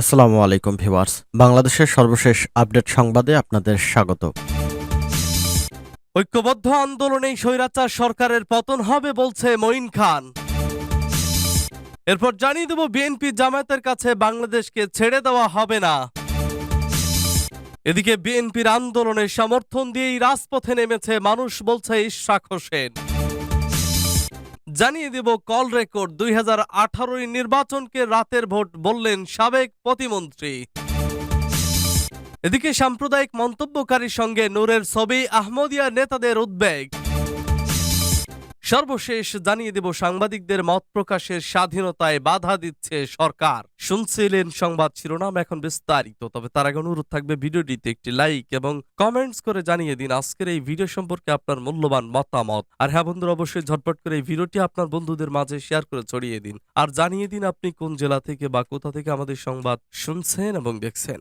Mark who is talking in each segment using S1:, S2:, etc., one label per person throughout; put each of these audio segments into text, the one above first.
S1: আসসালামু আলাইকুম ভিউয়ার্স। বাংলাদেশের সর্বশেষ আপডেট সংবাদে আপনাদের স্বাগত। ঐক্যবদ্ধ আন্দোলনেই স্বৈরাচার সরকারের পতন হবে বলছে মঈন খান। এরপর জানিয়ে দেব, বিএনপি জামায়াতের কাছে বাংলাদেশকে ছেড়ে দেওয়া হবে না। এদিকে বিএনপির আন্দোলনের সমর্থন দিয়েই রাজপথে নেমেছে মানুষ, বলছে ইশরাক হোসেন। জানিয়ে দেব কল রেকর্ড দুই হাজার নির্বাচনকে রাতের ভোট বললেন সাবেক প্রতিমন্ত্রী। এদিকে সাম্প্রদায়িক মন্তব্যকারীর সঙ্গে নূরের ছবি আহমদিয়া নেতাদের উদ্বেগ। সর্বশেষ জানিয়ে দেব, সাংবাদিকদের মত প্রকাশের স্বাধীনতায় বাধা দিচ্ছে সরকার। শুনছিলেন সংবাদ শিরোনাম এখন বিস্তারিত, তবে তার আগে অনুরোধ থাকবে ভিডিওটিতে একটি লাইক এবং কমেন্টস করে জানিয়ে দিন আজকের এই ভিডিও সম্পর্কে আপনার মূল্যবান মতামত। আর হ্যাঁ বন্ধুরা, অবশ্যই ঝটপট করে এই ভিডিওটি আপনার বন্ধুদের মাঝে শেয়ার করে ছড়িয়ে দিন। আর জানিয়ে দিন আপনি কোন জেলা থেকে বা কোথা থেকে আমাদের সংবাদ শুনছেন এবং দেখছেন।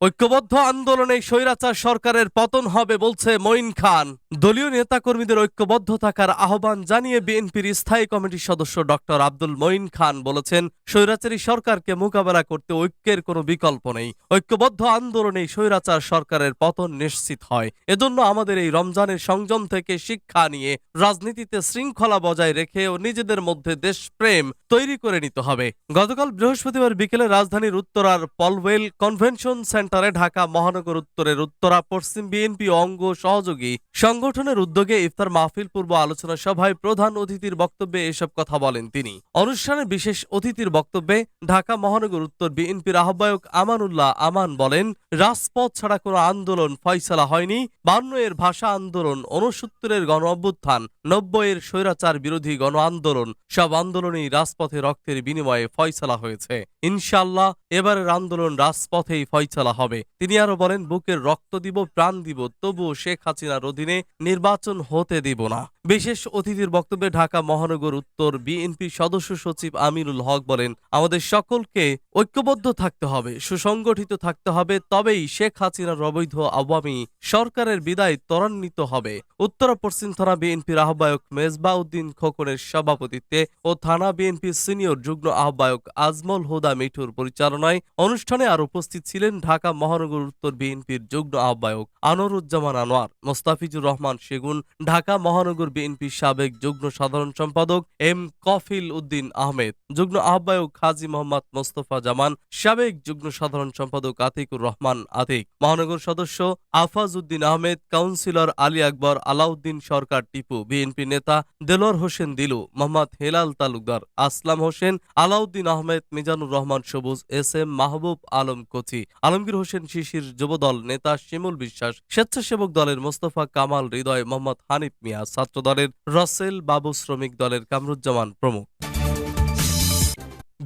S1: ঐক্যবদ্ধ আন্দোলনে স্বৈরাচার সরকারের পতন হবে বলছে মঈন খান। দলীয় নেতাকর্মীদের ঐক্যবদ্ধ থাকার আহ্বান জানিয়ে বিএনপির স্থায়ী কমিটির সদস্য ডক্টর আব্দুল মঈন খান বলেছেন, স্বৈরাচারী সরকারকে মোকাবেলা করতে ঐক্যের কোনো বিকল্প নেই। ঐক্যবদ্ধ আন্দোলনে স্বৈরাচার সরকারের পতন নিশ্চিত হয়। এজন্য আমাদের এই রমজানের সংযম থেকে শিক্ষা নিয়ে রাজনীতিতে শৃঙ্খলা বজায় রেখে ও নিজেদের মধ্যে দেশপ্রেম তৈরি করে নিতে হবে। গতকাল বৃহস্পতিবার বিকেলে রাজধানীর উত্তরার পলওয়েল কনভেনশন সেন্টারে ঢাকা মহানগর উত্তরের উত্তরা, পশ্চিম বিএনপি অঙ্গ সহযোগী সংগঠনের উদ্যোগে ইফতার মাহফিল পূর্ব আলোচনা সভায় প্রধান অতিথির বক্তব্যে এসব কথা বলেন তিনি। অনুষ্ঠানে বিশেষ অতিথির বক্তব্যে ঢাকা মহানগর উত্তর বিএনপির আহ্বায়ক আমানুল্লাহ আমান বলেন, রাজপথ ছাড়া কোনো আন্দোলন ফয়সালা হয়নি, বান্ন এর ভাষা আন্দোলন উনসত্তরের গণ অভ্যুত্থান নব্বইয়ের স্বৈরাচার বিরোধী গণ আন্দোলন, সব আন্দোলনেই রাজপথে রক্তের বিনিময়ে ফয়সালা হয়েছে। ইনশাল্লাহ এবারের আন্দোলন রাজপথেই ফয়সালা হবে। তিনি আরও বলেন, বুকের রক্ত দিব, প্রাণ দিব, তবুও শেখ হাসিনার অধীনে নির্বাচন হতে দিব না। বিশেষ অতিথির বক্তব্যে ঢাকা মহানগর উত্তর বিএনপি সদস্য সচিব আমিরুল হক বলেন, আমাদের সকলকে ঐক্যবদ্ধ থাকতে হবে, সুসংগঠিত থাকতে হবে, তবেই শেখ হাসিনার অবৈধ আওয়ামী সরকারের বিদায় ত্বরান্বিত হবে। উত্তরা পশ্চিম থানা বিএনপির আহ্বায়ক মেজবা উদ্দিন খোকনের সভাপতিত্বে ও থানা বিএনপির সিনিয়র যুগ্ম আহ্বায়ক আজমল হুদা মিঠুর পরিচালনায় অনুষ্ঠানে আর উপস্থিত ছিলেন ঢাকা মহানগর উত্তর বিএনপির যুগ্ম আহ্বায়ক আনোয়ারুজ্জামান আনোয়ার, মোস্তাফিজুর রহমান সেগুন, ঢাকা মহানগর বিএনপির সাবেক যুগ্ম সাধারণ সম্পাদক এম কফিল উদ্দিন আহমেদ, যুগ্ম আহ্বায়ক হাজি মোহাম্মদ মোস্তফা জামান, সাবেক যুগ্ম সাধারণ সম্পাদক আতিকুর রহমান আতিক, মহানগর সদস্য আফাজ উদ্দিন আহমেদ, কাউন্সিলর আলী আকবর, আলাউদ্দিন সরকার টিপু, বিএনপি নেতা দেলোয়ার হোসেন দিলু, মোহাম্মদ হেলাল তালুকদার, আসলাম হোসেন, আলাউদ্দিন আহমেদ, মিজানুর রহমান সবুজ, এস এম মাহবুব আলম কোচি, আলমগীর হোসেন শিশির যুবদল নেতা শিমুল বিশ্বাস, স্বেচ্ছাসেবক দলের মোস্তফা কামাল হৃদয়, মোহাম্মদ হানিফ মিয়া ছাত্র দলের রসেল বাবু শ্রমিক দলের কামরুজ্জামান প্রমুখ।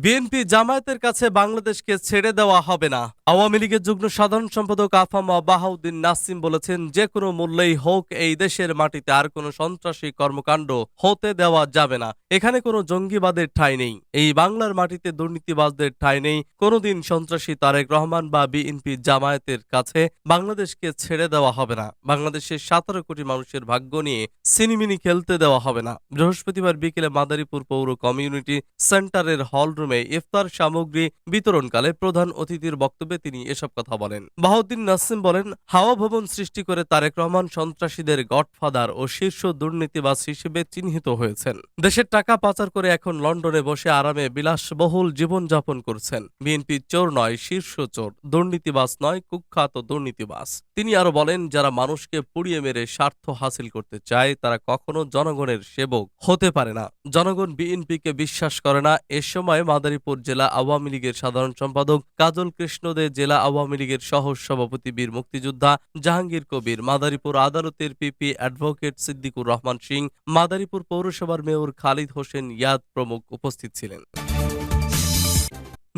S1: বিএনপি জামায়াতের কাছে বাংলাদেশকে ছেড়ে দেওয়া হবে না। আওয়ামী লীগের যুগ্ম সাধারণ সম্পাদক আফামা বাহাউদ্দিন নাসিম বলেছেন, যে কোনো মূল্যেই হোক, এই দেশের মাটিতে আর কোনো সন্ত্রাসী কর্মকাণ্ড হতে দেওয়া যাবে না। এখানে কোনো জঙ্গিবাদের ঠাঁই নেই। এই বাংলার মাটিতে দুর্নীতিবাজদের ঠাঁই নেই। কোনোদিন সন্ত্রাসী তারেক রহমান বা বিএনপি জামায়াতের কাছে বাংলাদেশকে ছেড়ে দেওয়া হবে না। বাংলাদেশের সতেরো কোটি মানুষের ভাগ্য নিয়ে সিনিমিনি খেলতে দেওয়া হবে না। বৃহস্পতিবার বিকেলে মাদারীপুর পৌর কমিউনিটি সেন্টারের হল রুমে ইফতার সামগ্রী বিতরণকালে প্রধান অতিথির বক্তব্যে তিনি এসব কথা বলেন। বাহাউদ্দিন নাসিম বলেন, হাওয়া ভবন সৃষ্টি করে তারেক রহমান সন্ত্রাসীদের গডফাদার ও শীর্ষ দুর্নীতিবাজ হিসেবে চিহ্নিত হয়েছেন। দেশের টাকা পাচার করে এখন লন্ডনে বসে আরামে বিলাসবহুল জীবনযাপন করছেন। বিএনপি চোর নয়, শীর্ষ চোর। দুর্নীতিবাজ নয়, কুখ্যাত দুর্নীতিবাজ। তিনি আরও বলেন, যারা মানুষকে পুড়িয়ে মেরে স্বার্থ হাসিল করতে চায়, তারা কখনো জনগণের সেবক হতে পারে না। জনগণ বিএনপিকে বিশ্বাস করে না। এ সময় মাদারীপুর জেলা আওয়ামী লীগের সাধারণ সম্পাদক কাজল কৃষ্ণ দে জেলা আওয়ামী লীগের সহ সভাপতি বীর মুক্তিযোদ্ধা জাহাঙ্গীর কবির, মাদারীপুর আদালতের পিপি অ্যাডভোকেট সিদ্দিকুর রহমান সিং, মাদারীপুর পৌরসভার মেয়র খালিদ হোসেন ইয়াদ প্রমুখ উপস্থিত ছিলেন।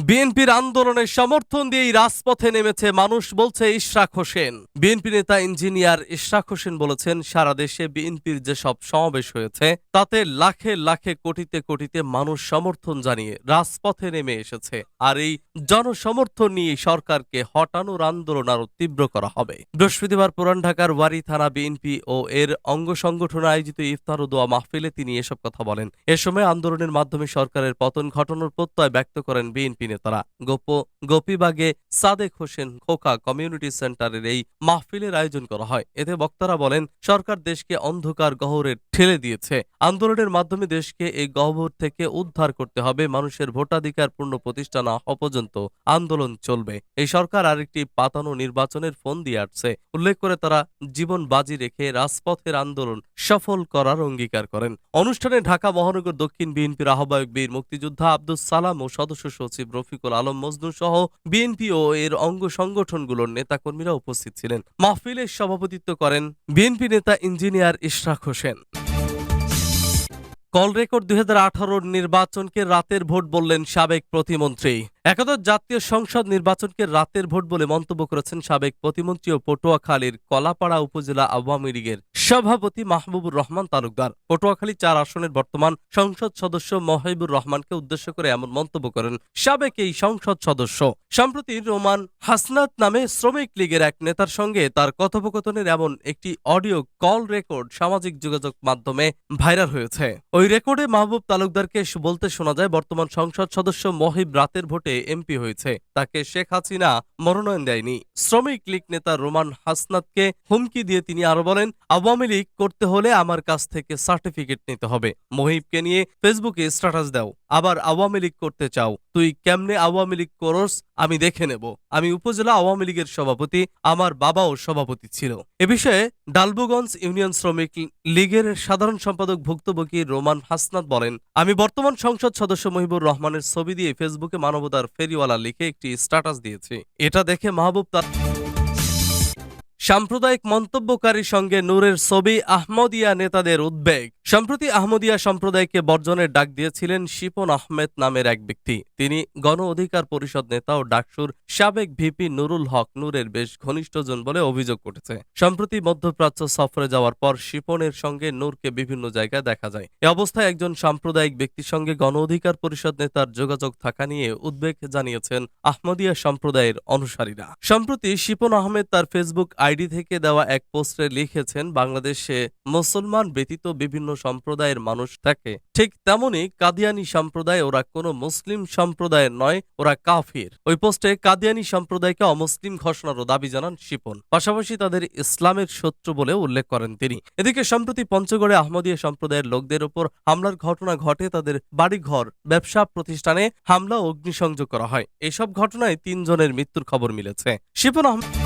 S1: বিএনপির আন্দোলনের সমর্থন দিয়েই রাজপথে নেমেছে মানুষ বলছে ইশরাক হোসেন। বিএনপি নেতা ইঞ্জিনিয়ার ইশরাক হোসেন বলেছেন, সারা দেশে বিএনপির যেসব সমাবেশ হয়েছে, তাতে লাখে লাখে কোটিতে কোটিতে মানুষ সমর্থন জানিয়ে রাজপথে নেমে এসেছে। আর এই জনসমর্থন নিয়ে সরকারকে হটানোর আন্দোলন আরও তীব্র করা হবে। বৃহস্পতিবার পুরান ঢাকার ওয়ারি থানা বিএনপি ও এর অঙ্গ সংগঠন আয়োজিত ইফতার ও দোয়া মাহফিলে তিনি এসব কথা বলেন। এ সময় আন্দোলনের মাধ্যমে সরকারের পতন ঘটানোর প্রত্যয় ব্যক্ত করেন বিএনপি নেতারা গোপ, গোপীবাগে সাদেক হোসেন খোকা কমিউনিটি সেন্টারের এই মাহফিলের আয়োজন করা হয়। এতে বক্তারা বলেন, সরকার দেশকে অন্ধকার গহরে ঠেলে দিয়েছে। আন্দোলনের মাধ্যমে দেশকে এই গহ্বর থেকে উদ্ধার করতে হবে। মানুষের ভোটাধিকার পূর্ণ প্রতিষ্ঠা না হওয়া পর্যন্ত আন্দোলন চলবে। এই সরকার আরেকটি পাতানো নির্বাচনের ফোন দিয়ে আসছে। উল্লেখ করে তারা জীবন বাজি রেখে রাজপথের আন্দোলন সফল করার অঙ্গীকার করেন। অনুষ্ঠানে ঢাকা মহানগর দক্ষিণ বিএনপির আহ্বায়ক বীর মুক্তিযোদ্ধা আব্দুল সালাম ও সদস্য সচিব রফিকুল আলম মজনু সহ বিএনপি ও এর অঙ্গ সংগঠনগুলোর নেতাকর্মীরা উপস্থিত ছিলেন। মাহফিলের সভাপতিত্ব করেন বিএনপি নেতা engineer Ishraq Hossain. Call record দুই নির্বাচনকে রাতের ভোট বললেন সাবেক প্রতিমন্ত্রী। একাদশ জাতীয় সংসদ নির্বাচনকে রাতের ভোট বলে মন্তব্য করেছেন সাবেক প্রতিমন্ত্রী ও পটুয়াখালীর কলাপাড়া উপজেলা আওয়ামী লীগের সভাপতি মাহবুবুর রহমান তালুকদার। পটুয়াখালী চার আসনের বর্তমান সংসদ সদস্য মহিবুর রহমানকে উদ্দেশ্য করে এমন মন্তব্য করেন সাবেক এই সংসদ সদস্য। সম্প্রতি রোমান হাসনাত নামে শ্রমিক লীগের এক নেতার সঙ্গে তার কথোপকথনের এমন একটি অডিও কল রেকর্ড সামাজিক যোগাযোগ মাধ্যমে ভাইরাল হয়েছে। ওই রেকর্ডে মাহবুব তালুকদারকে বলতে শোনা যায়, বর্তমান সংসদ সদস্য মহিব রাতের ভোটে এমপি হয়েছে। তাকে শেখ হাসিনা মনোনয়ন দেয়নি। শ্রমিক লীগ নেতা রোমান হাসনাতকে হুমকি দিয়ে তিনি আরও বলেন, আওয়ামী লীগ করতে হলে আমার কাছ থেকে সার্টিফিকেট নিতে হবে। মহিবকে নিয়ে ফেসবুকে স্ট্যাটাস দাও। আবার আওয়ামী লীগ করতে চাও। তুই কেমনে আওয়ামী লীগ করস, আমি দেখে নেব। আমি উপজেলা আওয়ামী লীগের সভাপতি, আমার বাবাও সভাপতি ছিল। এ বিষয়ে ডালবুগঞ্জ ইউনিয়ন শ্রমিক লীগের সাধারণ সম্পাদক ভুক্তভোগী রোমান হাসনাত বলেন, আমি বর্তমান সংসদ সদস্য মহিবুর রহমানের ছবি দিয়ে ফেসবুকে মানবতার ফেরিওয়ালা লিখে একটি স্ট্যাটাস দিয়েছি। এটা দেখে মাহবুব তার সাম্প্রদায়িক মন্তব্যকারীর সঙ্গে নূরের ছবি আহমদিয়া নেতাদের উদ্বেগ। সম্প্রতি আহমদিয়া সম্প্রদায়কে বর্জনের ডাক দিয়েছিলেন শিপন আহমেদ নামের এক ব্যক্তি। তিনি গণ অধিকার পরিষদ নেতা ও ডাকসুর সাবেক ভিপি নুরুল হক নূরের বেশ ঘনিষ্ঠজন বলে অভিযোগ উঠেছে। সম্প্রতি মধ্যপ্রাচ্য সফরে যাওয়ার পর শিপনের সঙ্গে নূরকে বিভিন্ন জায়গায় দেখা যায়। এ অবস্থায় একজন সাম্প্রদায়িক ব্যক্তির সঙ্গে গণ অধিকার পরিষদ নেতার যোগাযোগ থাকা নিয়ে উদ্বেগ জানিয়েছেন আহমদিয়া সম্প্রদায়ের অনুসারীরা। সম্প্রতি শিপন আহমেদ তার ফেসবুক আইডি থেকে দেওয়া এক পোস্টে লিখেছেন, বাংলাদেশে মুসলমান ব্যতীত বিভিন্ন সম্প্রদায়ের মানুষ থাকে। ঠিক তেমনি কাদিয়ানি সম্প্রদায় ওরা কোনো মুসলিম সম্প্রদায়ের নয়, ওরা কাফির। ওই পোস্টে কাদিয়ানি সম্প্রদায়কে অমুসলিম ঘোষণারও দাবি জানান শিপন। পাশাপাশি তাদের ইসলামের শত্রু বলে উল্লেখ করেন তিনি। এদিকে সম্প্রতি পঞ্চগড়ে আহমদীয় সম্প্রদায়ের লোকদের ওপর হামলার ঘটনা ঘটে তাদের বাড়িঘর, ব্যবসা প্রতিষ্ঠানে হামলা অগ্নিসংযোগ করা হয়। এসব ঘটনায় তিনজনের মৃত্যুর খবর মিলেছে। শিপন আহমেদ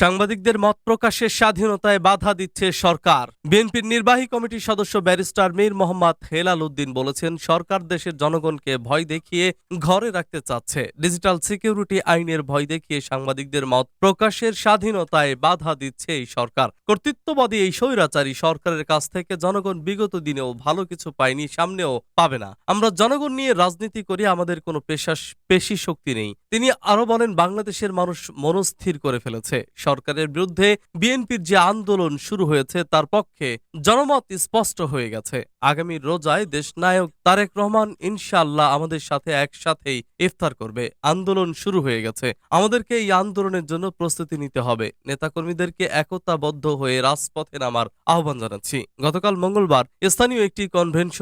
S1: সাংবাদিকদের মত প্রকাশের স্বাধীনতায় বাধা দিচ্ছে সরকার। বিএনপির নির্বাহী কমিটির সদস্য ব্যারিস্টার মীর মোহাম্মদ হেলাল উদ্দিন বলেছেন, সরকার দেশের জনগণকে ভয় দেখিয়ে ঘরে রাখতে চাচ্ছে। ডিজিটাল সিকিউরিটি আইনের ভয় দেখিয়ে সাংবাদিকদের মত প্রকাশের স্বাধীনতায় বাধা দিচ্ছে এই সরকার। কর্তৃত্ববাদী এই স্বৈরাচারী সরকারের কাছ থেকে জনগণ বিগত দিনেও ভালো কিছু পায়নি, সামনেও পাবে না। আমরা জনগণ নিয়ে রাজনীতি করি, আমাদের কোনো পেশা পেশি শক্তি নেই। তিনি আরও বলেন, বাংলাদেশের মানুষ মনস্থির করে ফেলেছে। সরকারের বিরুদ্ধে বিএনপির যে আন্দোলন শুরু হয়েছে তার পক্ষে জনমত স্পষ্ট হয়ে গেছে। আগামী রোজায় দেশনায়ক তারেক রহমান ইনশাআল্লাহ আমাদের সাথে একসাথেই ইফতার করবে। আন্দোলন শুরু হয়ে গেছে। আমাদেরকে এই আন্দোলনের জন্য প্রস্তুতি নিতে হবে। নেতাকর্মীদেরকে একতাবদ্ধ হয়ে রাজপথে নামার আহ্বান জানাচ্ছি। গতকাল মঙ্গলবার স্থানীয় একটি কনভেনশন